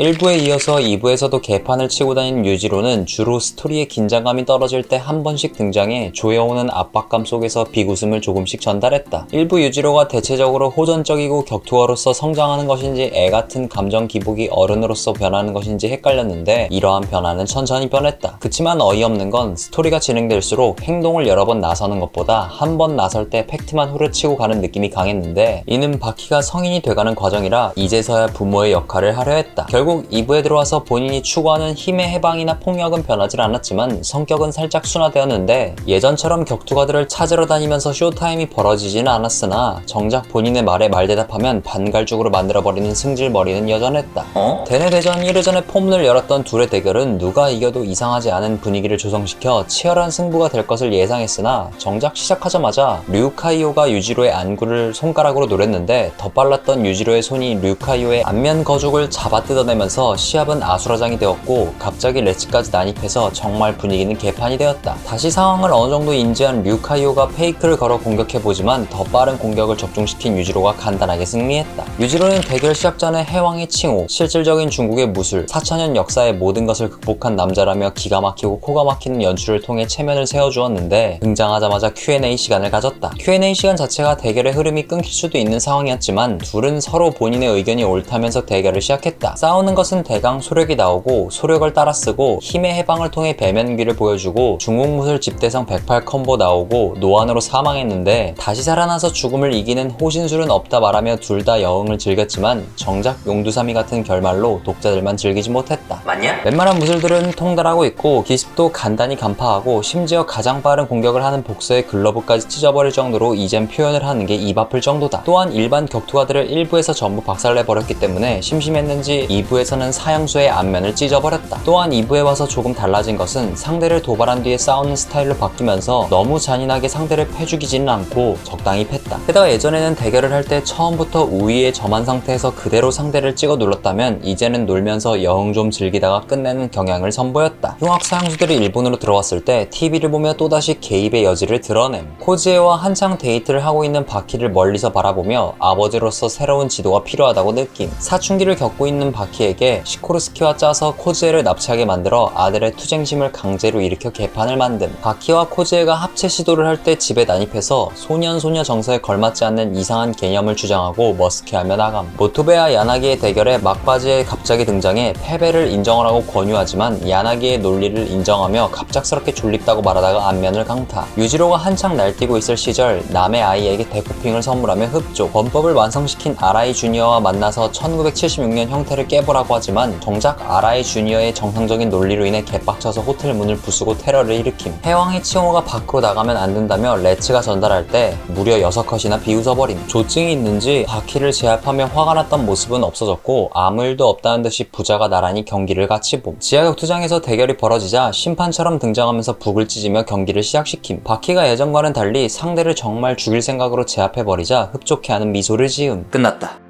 1부에 이어서 2부에서도 개판을 치고 다니는 유지로는 주로 스토리의 긴장감이 떨어질 때 한 번씩 등장해 조여오는 압박감 속에서 비웃음을 조금씩 전달했다. 1부 유지로가 대체적으로 호전적이고 격투어로서 성장하는 것인지 애 같은 감정 기복이 어른으로서 변하는 것인지 헷갈렸는데 이러한 변화는 천천히 변했다. 그치만 어이없는 건 스토리가 진행될수록 행동을 여러 번 나서는 것보다 한 번 나설 때 팩트만 후려치고 가는 느낌이 강했는데 이는 바키가 성인이 돼가는 과정이라 이제서야 부모의 역할을 하려 했다. 결국 2부에 들어와서 본인이 추구하는 힘의 해방이나 폭력은 변하지 않았지만 성격은 살짝 순화되었는데 예전처럼 격투가들을 찾으러 다니면서 쇼타임이 벌어지지는 않았으나 정작 본인의 말에 말대답하면 반갈죽으로 만들어버리는 승질머리는 여전했다. 어? 대내대전 1회전에 포문을 열었던 둘의 대결은 누가 이겨도 이상하지 않은 분위기를 조성시켜 치열한 승부가 될 것을 예상했으나 정작 시작하자마자 류카이오가 유지로의 안구를 손가락으로 노렸는데 더 빨랐던 유지로의 손이 류카이오의 안면 거죽을 잡아 뜯어내 면서 시합은 아수라장이 되었고 갑자기 레츠까지 난입해서 정말 분위기는 개판이 되었다. 다시 상황을 어느 정도 인지한 류카이오가 페이크를 걸어 공격해보지만 더 빠른 공격을 적중시킨 유지로가 간단하게 승리했다. 유지로는 대결 시작 전에 해왕의 칭호, 실질적인 중국의 무술, 4천년 역사의 모든 것을 극복한 남자라며 기가 막히고 코가 막히는 연출을 통해 체면을 세워주었는데 등장하자마자 Q&A 시간을 가졌다. Q&A 시간 자체가 대결의 흐름이 끊길 수도 있는 상황이었지만 둘은 서로 본인의 의견이 옳다면서 대결을 시작했다. 싸 우는 것은 대강 소력이 나오고 소력을 따라 쓰고 힘의 해방을 통해 배면기를 보여주고 중국 무술 집대성 108 컴보 나오고 노안으로 사망했는데 다시 살아나서 죽음을 이기는 호신술은 없다 말하며 둘 다 여흥을 즐겼지만 정작 용두사미 같은 결말로 독자들만 즐기지 못했다. 맞냐? 웬만한 무술들은 통달하고 있고 기습도 간단히 간파하고 심지어 가장 빠른 공격을 하는 복서의 글러브까지 찢어버릴 정도로 이젠 표현을 하는 게 입 아플 정도다. 또한 일반 격투가들을 1부에서 전부 박살내버렸기 때문에 심심했는지 2부 에서는 사형수의 안면을 찢어버렸다. 또한 2부에 와서 조금 달라진 것은 상대를 도발한 뒤에 싸우는 스타일로 바뀌면서 너무 잔인하게 상대를 패죽이지는 않고 적당히 팼다. 게다가 예전에는 대결을 할 때 처음부터 우위에 점한 상태에서 그대로 상대를 찍어 눌렀다면 이제는 놀면서 여흥 좀 즐기다가 끝내는 경향을 선보였다. 흉악 사형수들이 일본으로 들어왔을 때 TV를 보며 또다시 개입의 여지를 드러냄. 코지에와 한창 데이트를 하고 있는 바키를 멀리서 바라보며 아버지로서 새로운 지도가 필요하다고 느낌. 사춘기를 겪고 있는 바키 에게 시코르스키와 짜서 코지에를 납치하게 만들어 아들의 투쟁심을 강제로 일으켜 개판을 만듦. 바키와 코지에가 합체 시도를 할 때 집에 난입해서 소년 소녀 정서에 걸맞지 않는 이상한 개념을 주장하고 머스케하며 나감. 모토베와 야나기의 대결에 막바지에 갑자기 등장해 패배를 인정하라고 권유하지만 야나기의 논리를 인정하며 갑작스럽게 졸립다고 말하다가 안면을 강타. 유지로가 한창 날뛰고 있을 시절 남의 아이에게 데코핑을 선물하며 흡족. 범법을 완성시킨 아라이 주니어와 만나서 1976년 형태를 깨 보라고 하지만 정작 아라이 주니어의 정상적인 논리로 인해 개빡쳐서 호텔 문을 부수고 테러를 일으킴. 해왕의 칭호가 밖으로 나가면 안 된다며 레츠가 전달할 때 무려 6컷이나 비웃어버림. 조증이 있는지 바퀴를 제압하며 화가 났던 모습은 없어졌고 아무 일도 없다는 듯이 부자가 나란히 경기를 같이 봄. 지하격투장에서 대결이 벌어지자 심판처럼 등장하면서 북을 찢으며 경기를 시작시킴. 바퀴가 예전과는 달리 상대를 정말 죽일 생각으로 제압해버리자 흡족해하는 미소를 지음. 끝났다.